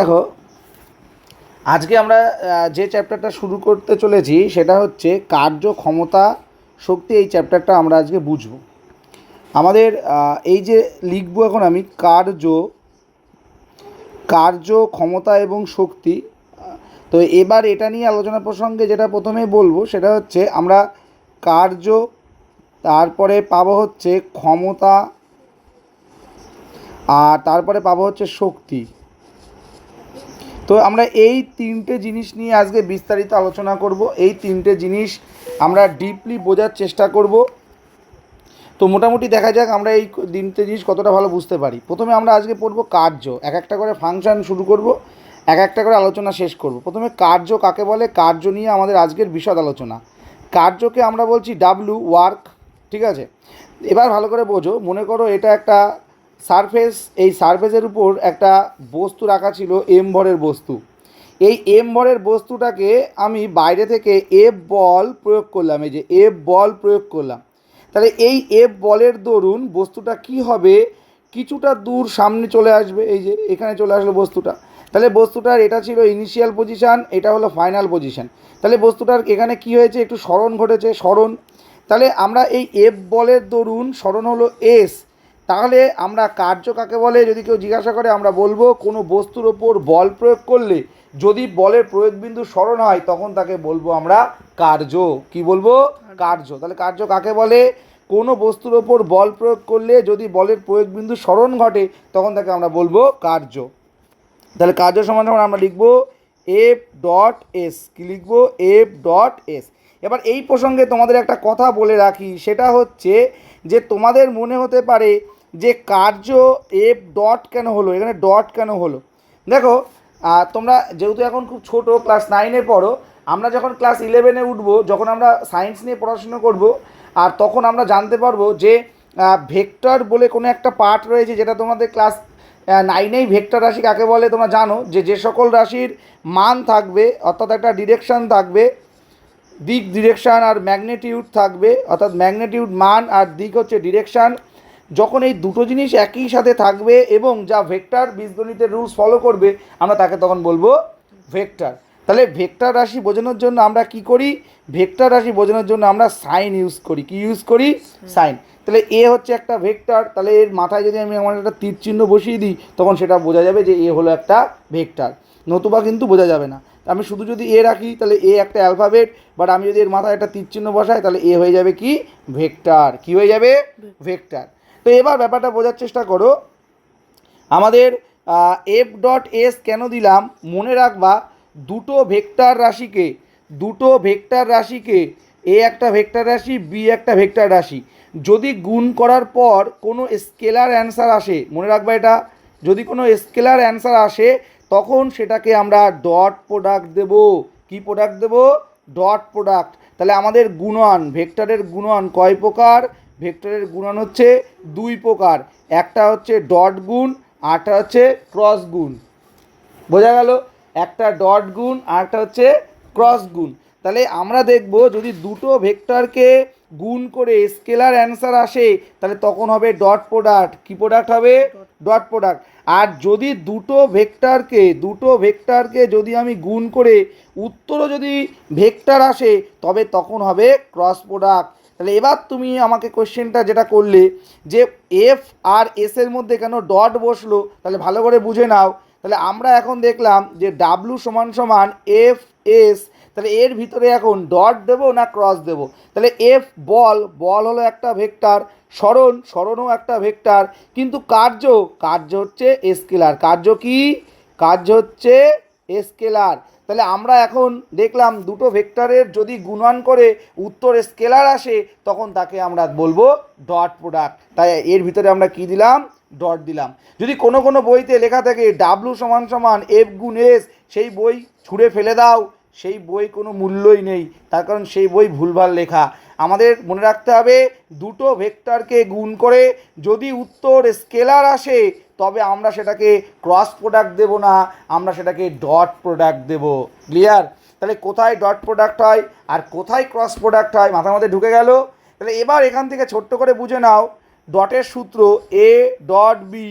দেখো, আজকে আমরা যে চ্যাপ্টারটা শুরু করতে চলেছি সেটা হচ্ছে কার্য ক্ষমতা শক্তি, এই চ্যাপ্টারটা আমরা আজকে বুঝব। আমাদের এই যে লিখব এখন আমি, কার্য কার্য, ক্ষমতা এবং শক্তি তো এবার এটা নিয়ে আলোচনা প্রসঙ্গে যেটা প্রথমে বলব সেটা হচ্ছে আমরা কার্য, তারপরে পাবো হচ্ছে ক্ষমতা, আর তারপরে পাবো হচ্ছে শক্তি। তো আমরা এই তিনটে জিনিস নিয়ে আজকে বিস্তারিত আলোচনা করব। এই তিনটে জিনিস আমরা ডিপলি বোঝার চেষ্টা করব। তো মোটামুটি দেখা যাক আমরা এই তিনটে জিনিস কতটা ভালো বুঝতে পারি। প্রথমে আমরা আজকে পড়ব কার্য। এক একটা করে ফাংশন শুরু করব, এক একটা করে আলোচনা শেষ করব। প্রথমে কার্য কাকে বলে? কার্য নিয়ে আমাদের আজকের বিশদ আলোচনা। কার্যকে আমরা বলছি ডাব্লু ওয়ার্ক ঠিক আছে? এবার ভালো করে বোঝো। মনে করো এটা একটা সারফেস, এই সারফেসের উপর একটা বস্তু রাখা ছিল এম ভরের বস্তু। এই এম ভরের বস্তুটাকে আমি বাইরে থেকে এফ বল প্রয়োগ করলাম, এই যে এফ বল প্রয়োগ করলাম। তাহলে এই এফ বলের দরুন বস্তুটা কি হবে? কিছুটা দূর সামনে চলে আসবে, এই যে এখানে চলে আসলো বস্তুটা। তাহলে বস্তুটার এটা ছিল ইনিশিয়াল পজিশান এটা হলো ফাইনাল পজিশান তাহলে বস্তুটার এখানে কি হয়েছে? একটু স্মরণ ঘটেছে, স্মরণ। তাহলে আমরা এই এফ বলের দরুন, স্মরণ হলো এস তাহলে আমরা কার্য কাকে বলে? যদি কেউ জিজ্ঞাসা করে আমরা বলব কোনো বস্তুর ওপর বল প্রয়োগ করলে যদি বলের প্রয়োগ বিন্দু স্মরণ হয় তখন তাকে বলব আমরা কার্য। কি বলব? কার্য। তাহলে কার্য কাকে বলে? কোনো বস্তুর ওপর বল প্রয়োগ করলে যদি বলের প্রয়োগ বিন্দু স্মরণ ঘটে তখন তাকে আমরা বলব কার্য। তাহলে কার্য সমান সমান আমরা লিখব এফ ডট এস কি লিখব? এফ ডট এস এবার এই প্রসঙ্গে তোমাদের একটা কথা বলে রাখি সেটা হচ্ছে যে তোমাদের মনে হতে পারে যে কার্য এফ ডট কেন হলো? এখানে ডট কেন হলো? দেখো তোমরা যেহেতু এখন খুব ছোট ক্লাস নাইনে পড়ো, আমরা যখন ক্লাস ইলেভেনে উঠবো, যখন আমরা সায়েন্স নিয়ে পড়াশোনা করব, আর তখন আমরা জানতে পারব যে ভেক্টর বলে কোনো একটা পার্ট রয়েছে যেটা তোমাদের ক্লাস নাইনেই ভেক্টর রাশি কাকে বলে তোমরা জানো? যে যে সকল রাশির মান থাকবে, অর্থাৎ একটা ডিরেকশন থাকবে, দিক ডিরেকশান আর ম্যাগনেটিউড থাকবে, অর্থাৎ ম্যাগনেটিউড মান আর দিক হচ্ছে ডিরেকশান যখন এই দুটো জিনিস একই সাথে থাকবে এবং যা ভেক্টর বীজগণিতের রুলস ফলো করবে আমরা তাকে তখন বলব ভেক্টর। তাহলে ভেক্টর রাশি বোঝানোর জন্য আমরা কি করি? ভেক্টর রাশি বোঝানোর জন্য আমরা সাইন ইউজ করি। কি ইউজ করি? সাইন। তাহলে এ হচ্ছে একটা ভেক্টর তাহলে এর মাথায় যদি আমি আমার একটা তীর চিহ্ন বসিয়ে দিই তখন সেটা বোঝা যাবে যে এ হলো একটা ভেক্টর। নতুবা কিন্তু বোঝা যাবে না। আমি শুধু যদি এ রাখি তাহলে এ একটা অ্যালফাবেট বাট আমি যদি এর মাথায় একটা তীর চিহ্ন বসাই তাহলে এ হয়ে যাবে কি? ভেক্টর। কি হয়ে যাবে? ভেক্টর। তো এবার ব্যাপারটা বোঝার চেষ্টা করো। আমাদের এফ ডট এস কেন দিলাম? মনে রাখবা, দুটো ভেক্টর রাশিকে, দুটো ভেক্টর রাশিকে এ একটা ভেক্টর রাশি বি একটা ভেক্টর রাশি। যদি গুণ করার পর কোনো স্কেলার অ্যান্সার আসে, মনে রাখবা এটা, যদি কোনো স্কেলার অ্যান্সার আসে, তখন সেটাকে আমরা ডট প্রোডাক্ট দেব। কি প্রোডাক্ট দেব? Dot product. তাহলে আমাদের গুণন, ভেক্টরের গুণন কয় প্রকার? ভেক্টরের গুণন হচ্ছে দুই প্রকার। একটা হচ্ছে ডট গুণ আরটা হচ্ছে ক্রস গুণ। বোঝা গেল? একটা ডট গুণ আর একটা হচ্ছে ক্রস গুণ। তাহলে আমরা দেখব যদি দুটো ভেক্টরকে গুণ করে স্কেলার অ্যান্সার আসে, তাহলে তখন হবে ডট প্রোডাক্ট। কি প্রোডাক্ট হবে? Dot product. আর যদি দুটো ভেক্টরকে দুটো ভেক্টরকে যদি আমি গুণ করে উত্তরও যদি ভেক্টর আসে, তবে তখন হবে ক্রস প্রোডাক্ট। তাহলে এবার তুমি আমাকে কোশ্চেনটা যেটা করলে, যে এফ আর এস এর মধ্যে কেন ডট বসল, তাহলে ভালো করে বুঝে নাও। তাহলে আমরা এখন দেখলাম যে ডাব্লু সমান সমান এফ এস তাহলে এর ভিতরে এখন ডট দেবো না ক্রস দেবো? তাহলে এফ বল বল হলো একটা ভেক্টর, স্মরণ, স্মরণও একটা ভেক্টর, কিন্তু কার্য কার্য হচ্ছে স্কেলার। কার্য কি? কার্য হচ্ছে স্কেলার। তাহলে আমরা এখন দেখলাম দুটো ভেক্টরের যদি গুণন করে উত্তর স্কেলার আসে, তখন তাকে আমরা বলব ডট প্রোডাক্ট। তাই এর ভিতরে আমরা কি দিলাম? ডট দিলাম। যদি কোনো কোনো বইতে লেখা থাকে ডাব্লু সমান সমান এফ গুণ এস সেই বই ছুঁড়ে ফেলে দাও। সেই বই কোনো মূল্যই নেই। তার কারণ সেই বই ভুলভাল লেখা। আমাদের মনে রাখতে হবে দুটো ভেক্টরকে গুণ করে যদি উত্তর স্কেলার আসে তবে আমরা সেটাকে ক্রস প্রোডাক্ট দেব না, আমরা সেটাকে ডট প্রোডাক্ট দেব। ক্লিয়ার তাহলে কোথায় ডট প্রোডাক্ট হয় আর কোথায় ক্রস প্রোডাক্ট হয়? মাথার মধ্যে ঢুকে গেল। তাহলে এবার এখান থেকে ছোট্ট করে বুঝে নাও ডটের সূত্র A dot B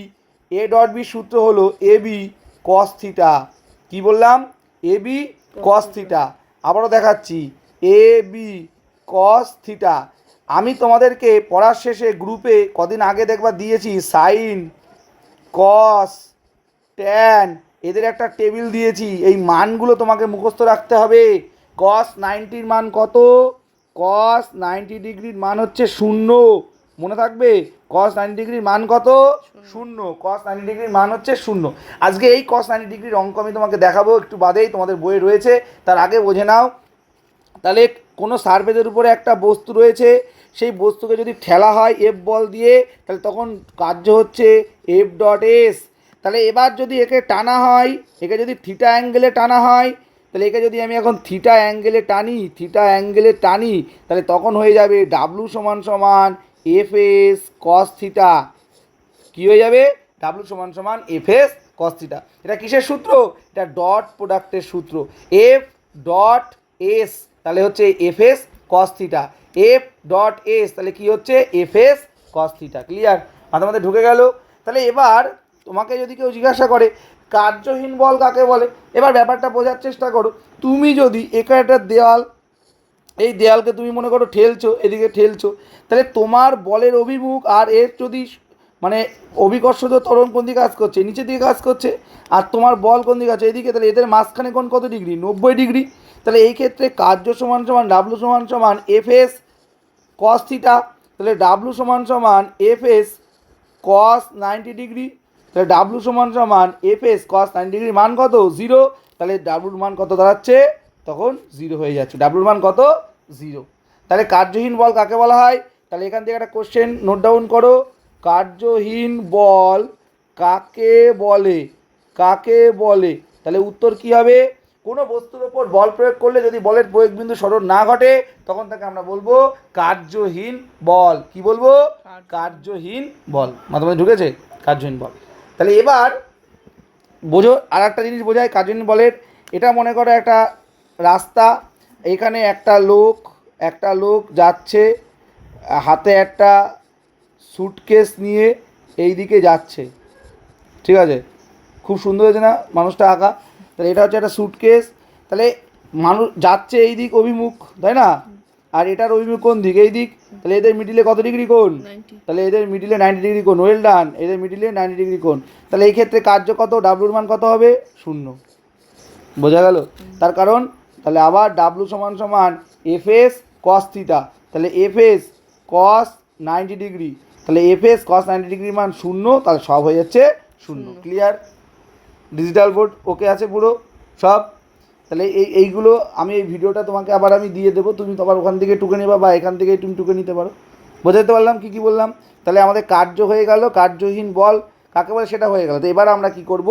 A dot B সূত্র হলো এ বি কস থিটা কী বললাম? এ বি কস থিটা আবারও দেখাচ্ছি। এ বি কস থিটা আমি তোমাদেরকে পড়ার শেষে গ্রুপে কদিন আগে দেখবার দিয়েছি সাইন কস ট্যান এদের একটা টেবিল দিয়েছি। এই মানগুলো তোমাকে মুখস্থ রাখতে হবে। কস নাইনটির মান কত? কস নাইনটি ডিগ্রির মান হচ্ছে শূন্য। মনে থাকবে? কস নাইনটি ডিগ্রির মান কত? শূন্য। কস নাইনটি ডিগ্রির মান হচ্ছে শূন্য। আজকে এই কস নাইনটি ডিগ্রির অঙ্ক আমি তোমাকে দেখাবো একটু বাদেই তোমাদের বইয়ে রয়েছে। তার আগে বোঝে নাও। তাহলে কোনো সার্ফেসের উপরে একটা বস্তু রয়েছে। সেই বস্তুকে যদি ঠেলা হয় এফ বল দিয়ে, তাহলে তখন কার্য হচ্ছে এফ ডট এস তাহলে এবার যদি একে টানা হয়, একে যদি থিটা অ্যাঙ্গেলে টানা হয়, তাহলে একে যদি আমি এখন থিটা অ্যাঙ্গেলে টানি থিটা অ্যাঙ্গেলে টানি, তাহলে তখন হয়ে যাবে ডাব্লু সমান সমান এফ এস কস থিটা কী হয়ে যাবে? ডাব্লু সমান সমান এফ এস কস থিটা এটা কিসের সূত্র? এটা ডট প্রোডাক্টের সূত্র। এফ ডট এস তাহলে হচ্ছে F S cos theta F dot S তাহলে কি হচ্ছে? F S cos theta clear মাথা মাথায় ঢুকে গেল। তাহলে এবার তোমাকে যদি কেউ জিজ্ঞাসা করে, কার্যহীন বল কাকে বলে? এবার ব্যাপারটা বোঝার চেষ্টা করো। তুমি যদি একা একটা দেওয়াল এই দেয়ালকে তুমি মনে করো ঠেলছো, এদিকে ঠেলছো, তাহলে তোমার বলের অভিমুখ আর এর যদি মানে অভিকর্ষজ ত্বরণ কোন দিকে কাজ করছে? নিচের দিকে কাজ করছে। আর তোমার বল কোন দিকে আছে? এদিকে, তাহলে এদের মাঝখানে কোন কত ডিগ্রি? নব্বই ডিগ্রি। তাহলে এই ক্ষেত্রে কার্য সমান সমান ডাব্লু সমান সমান এফ এস কস থিটা তাহলে ডাব্লু সমান সমান F S cos ninety degree তাহলে ডাব্লু সমান সমান এফ এস কস নাইনটি ডিগ্রির মান কত? জিরো তাহলে ডাব্লুর মান কত দাঁড়াচ্ছে? তখন জিরো হয়ে যাচ্ছে। ডাব্লুর মান কত? জিরো তাহলে কার্যহীন বল কাকে বলা হয়? তাহলে এখান থেকে একটা কোশ্চেন নোট ডাউন করো। কার্যহীন বল কাকে বলে? কাকে বলে? তাহলে উত্তর কি হবে? কোনো বস্তুর ওপর বল প্রয়োগ করলে যদি বলের প্রয়োগ বিন্দু স্মরণ না ঘটে তখন তাকে আমরা বলব কার্যহীন বল। কি বলব? কার্যহীন বল। মাথায় ঢুকেছে? কার্যহীন বল। তাহলে এবার বোঝো আর একটা জিনিস বোঝায় কার্যহীন বলের। এটা মনে করো একটা রাস্তা এখানে একটা লোক একটা লোক যাচ্ছে হাতে একটা সুটকেস নিয়ে এই দিকে যাচ্ছে। ঠিক আছে? খুব সুন্দর হয়েছে না মানুষটা আঁকা? তাহলে এটা হচ্ছে একটা সুটকেস তাহলে মানুষ যাচ্ছে এই দিক অভিমুখ তাই না? আর এটার অভিমুখ কোন দিক? এই দিক। তাহলে এদের মিডিলে কত ডিগ্রি কোণ? তাহলে এদের মিডিলে নাইনটি ডিগ্রি কোণ। ওয়েল ডান এদের মিডিলে নাইনটি ডিগ্রি কোণ। তাহলে এই ক্ষেত্রে কার্য কত? ডাব্লুর মান কত হবে? শূন্য। বোঝা গেল? তার কারণ তাহলে আবার ডাব্লু সমান সমান এফ এস কস থিতা তাহলে F S cos ninety degree তাহলে F S cos ninety degree মান শূন্য তাহলে সব হয়ে যাচ্ছে শূন্য। ক্লিয়ার ডিজিটাল বোর্ড ওকে আছে পুরো, সব। তাহলে এই, এইগুলো আমি এই ভিডিওটা তোমাকে আবার আমি দিয়ে দেবো, তুমি তোমার ওখান থেকে টুকে নেবা বা এখান থেকে তুমি টুকে নিতে পারো। বোঝাতে পারলাম কি কি বললাম? তাহলে আমাদের কার্য হয়ে গেল, কার্যহীন বল। কাকে বলে? সেটা হয়ে গেল। তো এবার আমরা কি করব?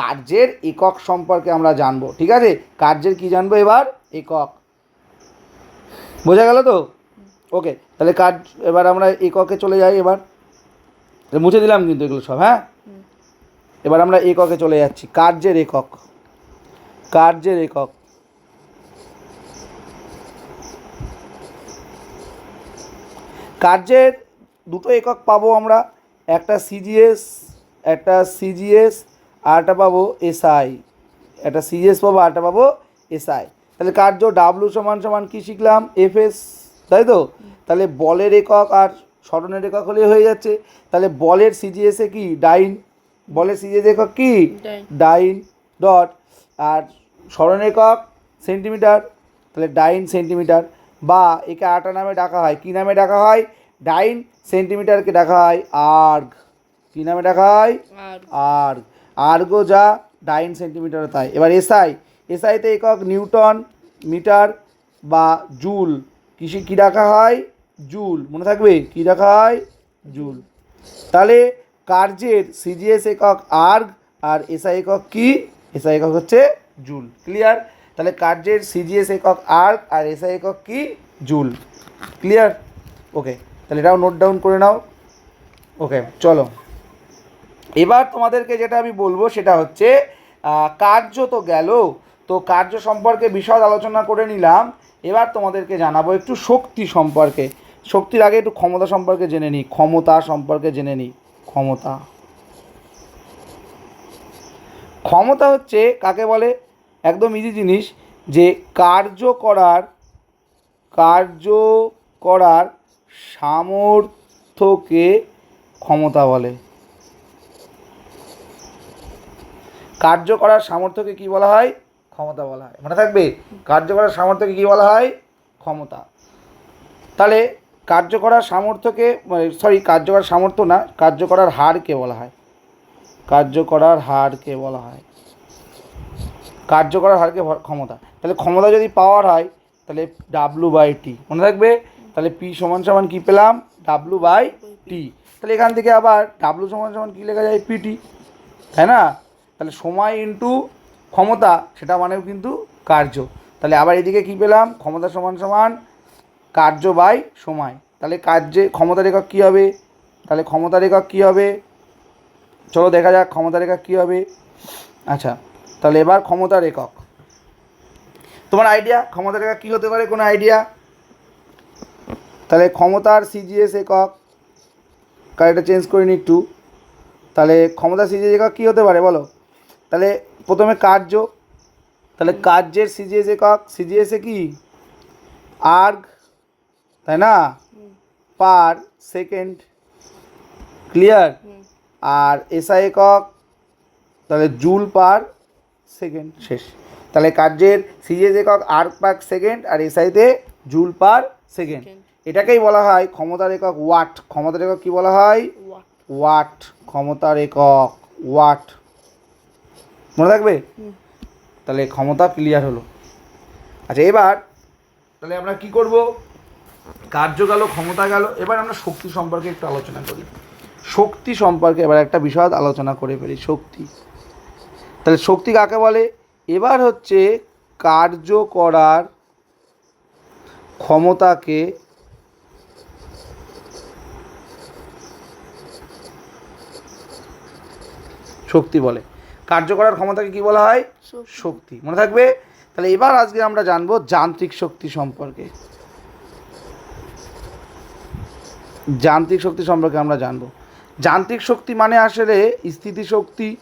কার্যের একক সম্পর্কে আমরা জানব, ঠিক আছে? কার্যের কি জানব এবার? একক। বোঝা গেল তো? ওকে, তাহলে কাজ এবার আমরা এককে চলে যাই এবার। মুছে দিলাম কিন্তু এগুলো সব হ্যাঁ? এবার আমরা এককে চলে যাচ্ছি। কার্যের একক কার্যের একক কার্যের দুটো একক পাবো আমরা? একটা সিজিএস একটা সিজিএস আর একটা পাবো এসআই একটা সিজিএস পাবো, আর একটা পাবো এসআই তাহলে কার্য ডাব্লু সমান সমান কী শিখলাম? এফএস তাই তো? তাহলে বলের একক আর স্মরণের একক হলে হয়ে যাচ্ছে। তাহলে বলের সিজিএসে কি? ডাইন বলের সিজিএস একক কি? ডাইন। ডট আর স্মরণ একক সেন্টিমিটার তাহলে ডাইন সেন্টিমিটার বা একে আটা নামে ডাকা হয়। কী নামে ডাকা হয়? ডাইন সেন্টিমিটারকে ডাকা হয় আর্গ। কী নামে ডাকা হয়? আর আর্গ। আর্গো যা ডাইন সেন্টিমিটার তাই। এবার এসআই। এসআইতে একক নিউটন মিটার বা জুল। কিসে কী রাখা হয়? জুল। মনে থাকবে? কী রাখা হয়? জুল। তাহলে কার্যের সিজিএস একক আর্গ আর এসআই একক কি? এসআই একক হচ্ছে জুল। ক্লিয়ার তাহলে কার্যের সিজিএস একক আর্গ আর এসআই একক কি? জুল। ক্লিয়ার ওকে তাহলে এটাও নোট ডাউন করে নাও। ওকে চলো। এবার তোমাদেরকে যেটা আমি বলব সেটা হচ্ছে কার্য তো গেল, তো কার্য সম্পর্কে বিশদ আলোচনা করে নিলাম। এবার তোমাদেরকে জানাব একটু শক্তি সম্পর্কে। শক্তির আগে একটু ক্ষমতা সম্পর্কে জেনে নিই। ক্ষমতা সম্পর্কে জেনে নিই। ক্ষমতা। ক্ষমতা হচ্ছে কাকে বলে? একদম ইজি জিনিস, যে কার্য করার কার্য করার সামর্থ্যকে ক্ষমতা বলে। কার্য করার সামর্থ্যকে কি বলা হয়? ক্ষমতা বলা হয়। মনে থাকবে? কার্য করার সামর্থ্যকে কি বলা হয়? ক্ষমতা। তাহলে কার্য করার সামর্থ্যকে সরি কার্য করার সামর্থ্য না কার্য করার হারকে বলা হয়। কার্য করার হারকে বলা হয়। কার্য করার হারকে ক্ষমতা। তাহলে ক্ষমতা যদি পাওয়ার হয়, তাহলে ডাব্লু বাই টি মনে থাকবে? তাহলে পি সমান সমান কী পেলাম? ডাব্লু বাই টি তাহলে এখান থেকে আবার ডাব্লু সমান সমান কী লেখা যায়? পিটি তাই না? তাহলে সময় ইন্টু ক্ষমতা, সেটা মানেও কিন্তু কার্য। তাহলে আবার এদিকে কী পেলাম? ক্ষমতা সমান সমান কার্য বাই সময়। তাহলে কার্যে ক্ষমতা একক কী হবে? তাহলে ক্ষমতা একক কী হবে? চলো দেখা যাক ক্ষমতা একক কী হবে। আচ্ছা তাহলে এবার ক্ষমতার একক তোমার আইডিয়া ক্ষমতা রেখা কী হতে পারে? কোনো আইডিয়া তাহলে ক্ষমতার সিজিএস একক। কারেক্টটা চেঞ্জ করে নি একটু। তাহলে ক্ষমতা সিজিএস একক কী হতে পারে বলো? তাহলে প্রথমে কার্য। তাহলে কার্যের সিজিএস একক। সিজিএসে কি? আর্গ তাই না? Per second clear? আর এসআই একক তাহলে জুল পার সেকেন্ড। শেষ। তাহলে কার্যের সিজিএস একক আর্ক পার সেকেন্ড আর এসআইতে জুল পার সেকেন্ড। এটাকেই বলা হয় ক্ষমতার একক ওয়াট। ক্ষমতার একক কি বলা হয়? ওয়াট। ওয়াট। ক্ষমতার একক ওয়াট। মনে থাকবে? তাহলে ক্ষমতা ক্লিয়ার হলো। আচ্ছা এবার তাহলে আমরা কি করব? কার্য গেল ক্ষমতা গেল এবার আমরা শক্তি সম্পর্কে একটু আলোচনা করি। শক্তি সম্পর্কে এবার একটা বিষয় আলোচনা করে ফেলি শক্তি। তাহলে শক্তি কাকে বলে? এবার হচ্ছে কার্য করার ক্ষমতাকে শক্তি বলে। কার্য করার ক্ষমতাকে কি বলা হয়? শক্তি। মনে থাকবে? তাহলে এবার আজকে আমরা জানব যান্ত্রিক শক্তি সম্পর্কে। যান্ত্রিক শক্তি সম্পর্কে আমরা জানব। যান্ত্রিক শক্তি মানে আসলে স্থিতিশক্তি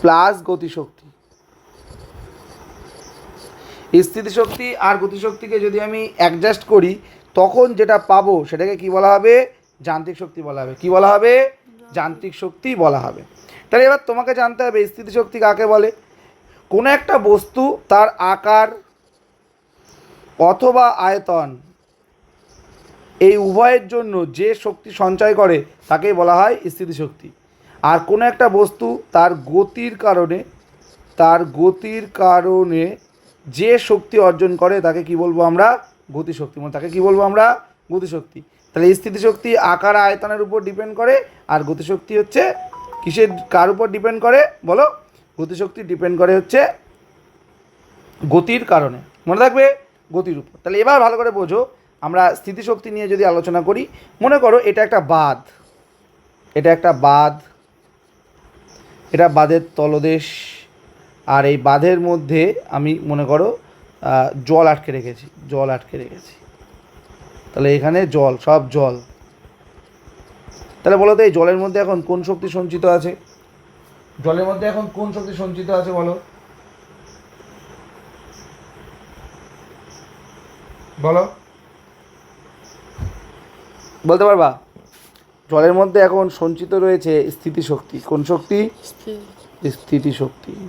প্লাস গতিশক্তি। স্থিতিশক্তি আর গতিশক্তিকে যদি আমি অ্যাডজাস্ট করি, তখন যেটা পাবো সেটাকে কি বলা হবে? যান্ত্রিক শক্তি বলা হবে। কি বলা হবে? যান্ত্রিক শক্তি বলা হবে। তাহলে এবার তোমাকে জানতে হবে, স্থিতিশক্তি কাকে বলে? কোনো একটা বস্তু তার আকার অথবা আয়তন এই উভয়ের জন্য যে শক্তি সঞ্চয় করে, তাকেই বলা হয় স্থিতিশক্তি। আর কোনো একটা বস্তু তার গতির কারণে, তার গতির কারণে যে শক্তি অর্জন করে, তাকে কি বলব আমরা? গতিশক্তি। মানে তাকে কি বলব আমরা? গতিশক্তি। তাহলে স্থিতিশক্তি আকার আয়তনের উপর ডিপেন্ড করে, আর গতিশক্তি হচ্ছে কিসের, কার উপর ডিপেন্ড করে? বলো। গতিশক্তি ডিপেন্ড করে হচ্ছে গতির কারণে। মনে থাকবে? গতির উপর। তাহলে এবার ভালো করে বোঝো আমরা স্থিতিশক্তি নিয়ে যদি আলোচনা করি, মনে করো এটা একটা বাঁধ। এটা একটা বাঁধ। এটা বাঁধের তলদেশ। আর এই বাঁধের মধ্যে আমি মনে করো জল আটকে রেখেছি, জল আটকে রেখেছি। তাহলে এখানে জল, সব জল। তাহলে বলো তো, এই জলের মধ্যে এখন কোন শক্তি সঞ্চিত আছে? জলের মধ্যে এখন কোন শক্তি সঞ্চিত আছে বলো? বলো। বলতে পারবা? জলের মধ্যে এখন সঞ্চিত রয়েছে স্থিতিশক্তি। কোন শক্তি? স্থিতিশক্তি।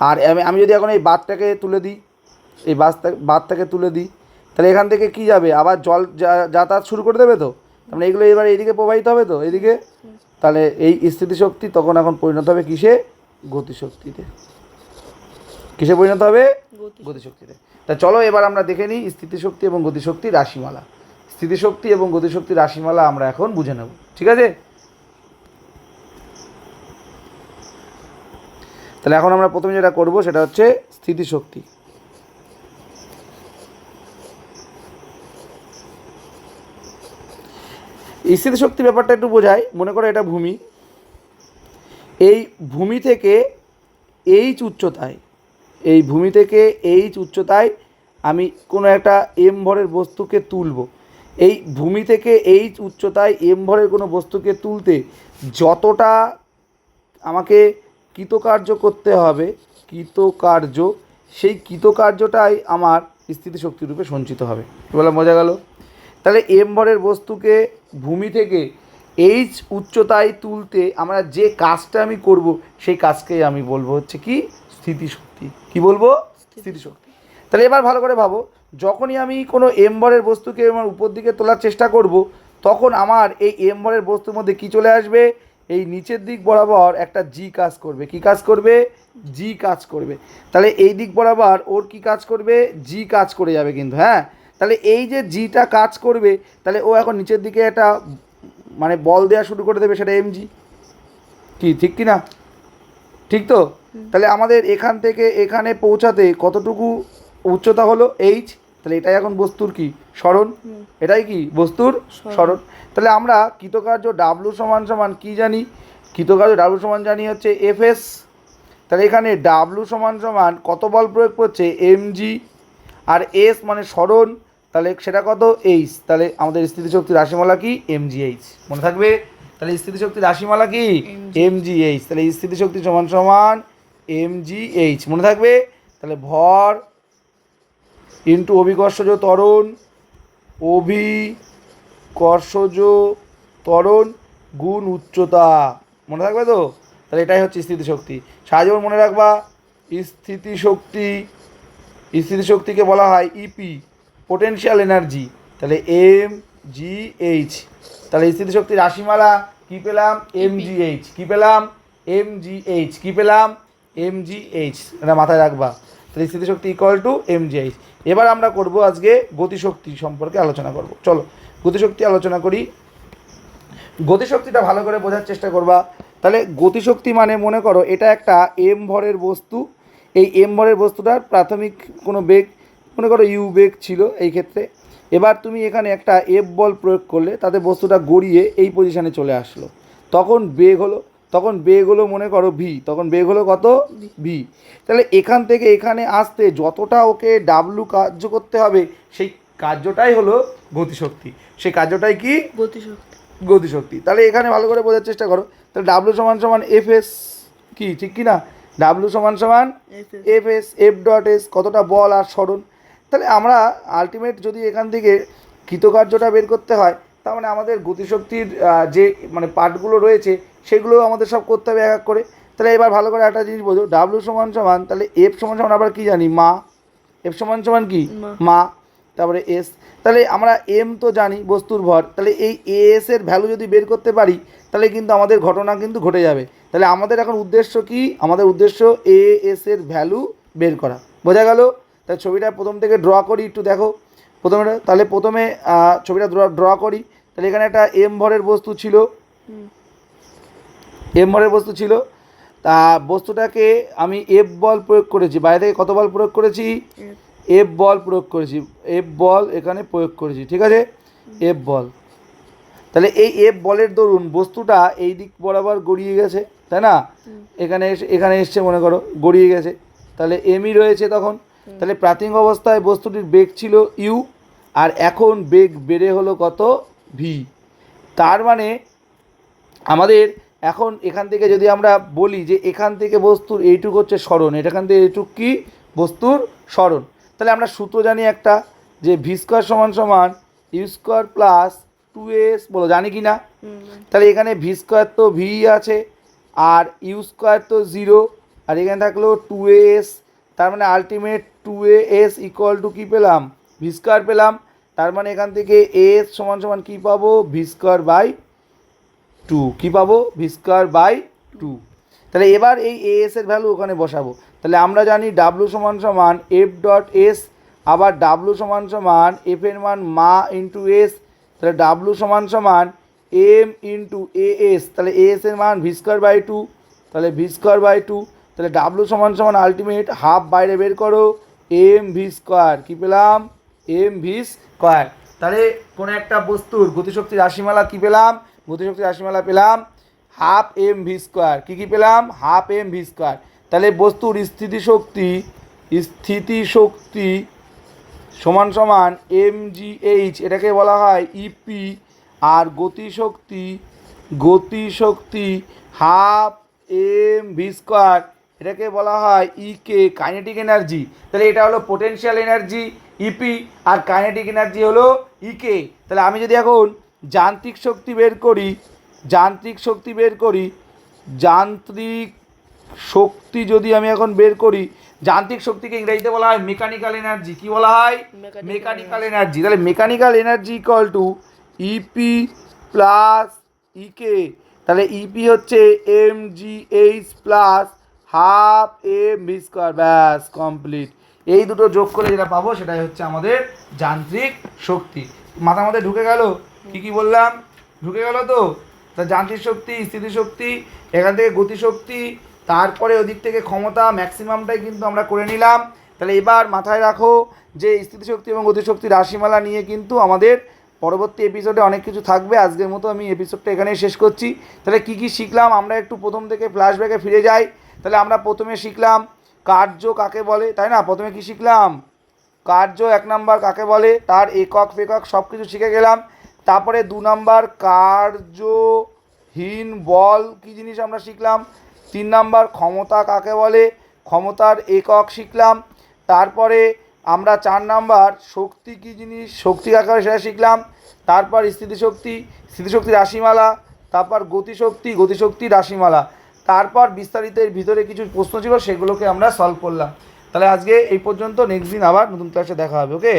আর আমি যদি এখন এই বাঁধটাকে তুলে দিই এই বাসটা বাঁধটাকে তুলে দিই তাহলে এখান থেকে কি যাবে? আবার জল যা- যাতায়াত শুরু করে দেবে তো? মানে এগুলো এবার এইদিকে প্রবাহিত হবে তো? এইদিকে? তাহলে এই স্থিতিশক্তি তখন এখন পরিণত হবে কিসে? গতিশক্তিতে। কিসে পরিণত হবে? গতিশক্তিতে। তা চলো এবার আমরা দেখে নিই স্থিতিশক্তি এবং গতিশক্তি রাশিমালা। স্থিতিশক্তি এবং গতিশক্তি রাশিমালা আমরা এখন বুঝে নেব। ঠিক আছে? তাহলে এখন আমরা প্রথমে যেটা করব সেটা হচ্ছে স্থিতিশক্তি। স্থিতিশক্তি ব্যাপারটা একটু বোঝাই মনে করো এটা ভূমি। এই ভূমি থেকে এইচ উচ্চতায় এই ভূমি থেকে এইচ উচ্চতায় আমি কোনো একটা এম ভরের বস্তুকে তুলব। এই ভূমি থেকে এইচ উচ্চতায় এম ভরের কোনো বস্তুকে তুলতে যতটা আমাকে কৃতকার্য করতে হবে, কৃতকার্য, সেই কৃতকার্যটাই আমার স্থিতিশক্তি রূপে সঞ্চিত হবে। বলে বোঝা গেল? তাহলে এম ভরের বস্তুকে ভূমি থেকে এইচ উচ্চতায় তুলতে আমরা যে কাজটা আমি করব, সেই কাজকেই আমি বলব হচ্ছে কি? স্থিতিশক্তি কি বলব? স্থিতিশক্তি তাহলে এবার ভালো করে ভাবো, যখনই আমি কোনো এমবরের বস্তুকে আমার উপর দিকে তোলার চেষ্টা করব, তখন আমার এই এমবরের বস্তুর মধ্যে কি চলে আসবে? এই নিচের দিক বরাবর একটা জি কাজ করবে। কি কাজ করবে? জি কাজ করবে। তাহলে এই দিক বরাবর ওর কি কাজ করবে? জি কাজ করে যাবে কিন্তু হ্যাঁ? তাহলে এই যে জিটা কাজ করবে, তাহলে ও এখন নিচের দিকে একটা মানে বল দেওয়া শুরু করে দেবে সেটা এমজি কি, ঠিক কি না ঠিক তো? তাহলে আমাদের এখান থেকে এখানে পৌঁছাতে কতটুকু উচ্চতা হলো? এইচ তাহলে এটাই এখন বস্তুর কি? স্মরণ এটাই কি? বস্তুর স্মরণ তাহলে আমরা কৃতকার্য ডাব্লু সমান সমান কি জানি? কৃতকার্য ডাব্লু সমান জানি হচ্ছে এফএস তাহলে এখানে ডাব্লু সমান সমান কত বল প্রয়োগ করছে? এমজি আর এস মানে স্মরণ তাহলে সেটা কত? এইচ তাহলে আমাদের স্থিতিশক্তি রাশিমালা কি? এমজিএইচ মনে থাকবে? তাহলে স্থিতিশক্তি রাশিমালা কি? এমজিএইচ তাহলে স্থিতিশক্তি সমান সমান এমজিএইচ মনে থাকবে? তাহলে ভর ইন্টু অভিকর্ষজ ত্বরণ অভিকর্ষজ ত্বরণ গুণ উচ্চতা মনে থাকবে তো? তাহলে এটাই হচ্ছে স্থিতিশক্তি। সাহায্য মনে রাখবা স্থিতিশক্তি স্থিতিশক্তিকে বলা হয় ইপি পোটেনশিয়াল এনার্জি তাহলে এম জি এইচ তাহলে স্থিতিশক্তি রাশিমালা কী পেলাম? এম জি এইচ কী পেলাম? এম জি এইচ কী পেলাম? এম জি এইচ এটা মাথায় রাখবা। তাহলে স্থিতিশক্তি equal to M G H এবার আমরা করব আজকে গতিশক্তি সম্পর্কে আলোচনা করব। চলো, গতিশক্তি আলোচনা করি। গতিশক্তিটা ভালো করে বোঝার চেষ্টা করবা। তাহলে গতিশক্তি মানে মনে করো, এটা একটা এম ভরের বস্তু। এই এম ভরের বস্তুটার প্রাথমিক কোনো বেগ, মনে করো ইউ বেগ ছিল এই ক্ষেত্রে। এবার তুমি এখানে একটা এফ বল প্রয়োগ করলে, তাতে বস্তুটা গড়িয়ে এই পজিশানে চলে আসলো। তখন বেগ হলো তখন বেগ হলো মনে করো ভি তখন বেগ হলো কত? ভি তাহলে এখান থেকে এখানে আসতে যতটা ওকে ডাব্লু কার্য করতে হবে সেই কার্যটাই হলো গতিশক্তি। সেই কার্যটাই কি? গতিশক্তি। গতিশক্তি। তাহলে এখানে ভালো করে বোঝার চেষ্টা করো। তাহলে ডাব্লু সমান সমান এফ এস কি ঠিক কি না ডাব্লু সমান সমান F S F dot S কতটা বল আর সরণ? তাহলে আমরা আলটিমেট যদি এখান থেকে কৃতকার্যটা বের করতে হয় তার মানে আমাদের গতিশক্তির যে মানে পার্টগুলো রয়েছে সেগুলো আমাদের সব করতে হবে এক এক করে। তাহলে এবার ভালো করে একটা জিনিস বোঝো। ডাব্লু সমান সমান তাহলে এফ সমান সমান আবার কী জানি? মা। এফ সমান সমান কি? মা। তারপরে এস তাহলে আমরা এম তো জানি বস্তুর ভর। তাহলে এই এস এর ভ্যালু যদি বের করতে পারি তাহলে কিন্তু আমাদের ঘটনা কিন্তু ঘটে যাবে। তাহলে আমাদের এখন উদ্দেশ্য কি? আমাদের উদ্দেশ্য এ এস এর ভ্যালু বের করা। বোঝা গেল? তাহলে ছবিটা প্রথম থেকে ড্র করি একটু দেখো। প্রথমে তাহলে প্রথমে ছবিটা ড্র করি। তাহলে এখানে একটা এম ভরের বস্তু ছিল। এম ভরের বস্তু ছিল। তা বস্তুটাকে আমি এফ বল প্রয়োগ করেছি। বাইরে থেকে কত বল প্রয়োগ করেছি? এফ বল প্রয়োগ করেছি। এফ বল এখানে প্রয়োগ করেছি। ঠিক আছে? এফ বল। তাহলে এই এফ বলের দরুন বস্তুটা এই দিক বরাবর গড়িয়ে গেছে, তাই না? এখানে এসে, এখানে এসছে, মনে করো, গড়িয়ে গেছে। তাহলে এমই রয়েছে তখন। তাহলে প্রাথমিক অবস্থায় বস্তুটির বেগ ছিল ইউ আর এখন বেগ বেড়ে হলো কত? ভি তার মানে আমাদের এখন এখান থেকে যদি আমরা বলি যে এখান থেকে বস্তুর এইটুক হচ্ছে স্মরণ এখান থেকে এইটুক কি? বস্তুর স্মরণ। তাহলে আমরা সূত্র জানি একটা যে ভি স্কোয়ার সমান সমান U square plus two S বলো জানি কি না তাহলে এখানে ভি স্কোয়ার তো ভি আছে আর ইউ স্কোয়ার তো জিরো আর এখানে থাকল টু এস তার মানে ultimate two A S equal to কী পেলাম? ভি স্কোয়ার পেলাম। তার মানে এখান থেকে এস সমান সমান কী পাবো? ভি স্কোয়ার বাই টু কী পাবো? ভি স্কোয়ার বাই টু তাহলে এবার এই এস এর ভ্যালু ওখানে বসাবো। তাহলে আমরা জানি ডাব্লু সমান সমান এফ ডট এস আবার ডাব্লু সমান সমান এফ এর মান মা ইন্টু এস তাহলে ডাব্লু সমান সমান এম ইন্টু এ এস তাহলে এস এর মান ভি স্কোয়ার বাই টু তাহলে ভি স্কোয়ার বাই টু তাহলে ডাব্লু সমান সমান আলটিমেট হাফ বাইরে বের করো। এম ভি স্কোয়ার কী পেলাম? এম ভি স্কোয়ার তাহলে কোনো একটা বস্তুর গতিশক্তি রাশিমালা কী পেলাম? গতিশক্তি রাশিমালা পেলাম হাফ এম ভি স্কোয়ার কী কী পেলাম? হাফ এম ভি স্কোয়ার তাহলে বস্তুর স্থিতিশক্তি স্থিতিশক্তি সমান সমান এম জি এইচ এটাকে বলা হয় ইপি আর গতিশক্তি গতিশক্তি হাফ এম ভি স্কোয়ার এটাকে বলা হয় ইকে কাইনেটিক এনার্জি তাহলে এটা হলো পোটেনশিয়াল এনার্জি ইপি আর কাইনেটিক এনার্জি হলো ইকে তাহলে আমি যদি এখন যান্ত্রিক শক্তি বের করি যান্ত্রিক শক্তি বের করি যান্ত্রিক শক্তি যদি আমি এখন বের করি যান্ত্রিক শক্তিকে ইংরেজিতে বলা হয় মেকানিক্যাল এনার্জি কি বলা হয়? মেকানিক্যাল এনার্জি তাহলে mechanical energy equal to EP plus EK তাহলে ইপি হচ্ছে M G H plus half M V square ব্যাস কমপ্লিট এই দুটো যোগ করে যেটা পাবো সেটাই হচ্ছে আমাদের যান্ত্রিক শক্তি। মাথার মধ্যে ঢুকে গেল, কি কি বললাম? ঢুকে গেল তো? তা যান্ত্রিক শক্তি স্থিতিশক্তি এখান থেকে গতিশক্তি তারপরে ওদিক থেকে ক্ষমতা ম্যাক্সিমামটাই কিন্তু আমরা করে নিলাম। তাহলে এবার মাথায় রাখো যে স্থিতিশক্তি এবং গতিশক্তি রাশিমালা নিয়ে কিন্তু আমাদের পরবর্তী এপিসোডে অনেক কিছু থাকবে। আজকের মতো আমি এপিসোডটা এখানেই শেষ করছি। তাহলে কি কি শিখলাম? আমরা একটু প্রথম থেকে ফ্ল্যাশব্যাকে ফিরে যাই। তাহলে আমরা প্রথমে শিখলাম কার্য কাকে বলে? তাই না? প্রথমে কি শিখলাম? কার্য এক নাম্বার কাকে বলে? তার একক ফেকক সব কিছু শিখে গেলাম। তারপরে দু নাম্বার কার্যহীন বল কি জিনিস আমরা শিখলাম? তিন নাম্বার ক্ষমতা কাকে বলে? ক্ষমতার একক শিখলাম। তারপরে আমরা চার নাম্বার শক্তি কি জিনিস? শক্তি কাকে বলে সেটা শিখলাম। তারপর স্থিতিশক্তি স্থিতিশক্তি রাশিমালা, তারপর গতিশক্তি গতিশক্তি রাশিমালা। তারপর বিস্তারিত এর ভিতরে কিছু প্রশ্ন ছিল, সেগুলোকে আমরা সলভ করলাম। তাহলে আজকে এই পর্যন্ত নেক্সট দিন আবার নতুন ক্লাসে দেখা হবে ওকে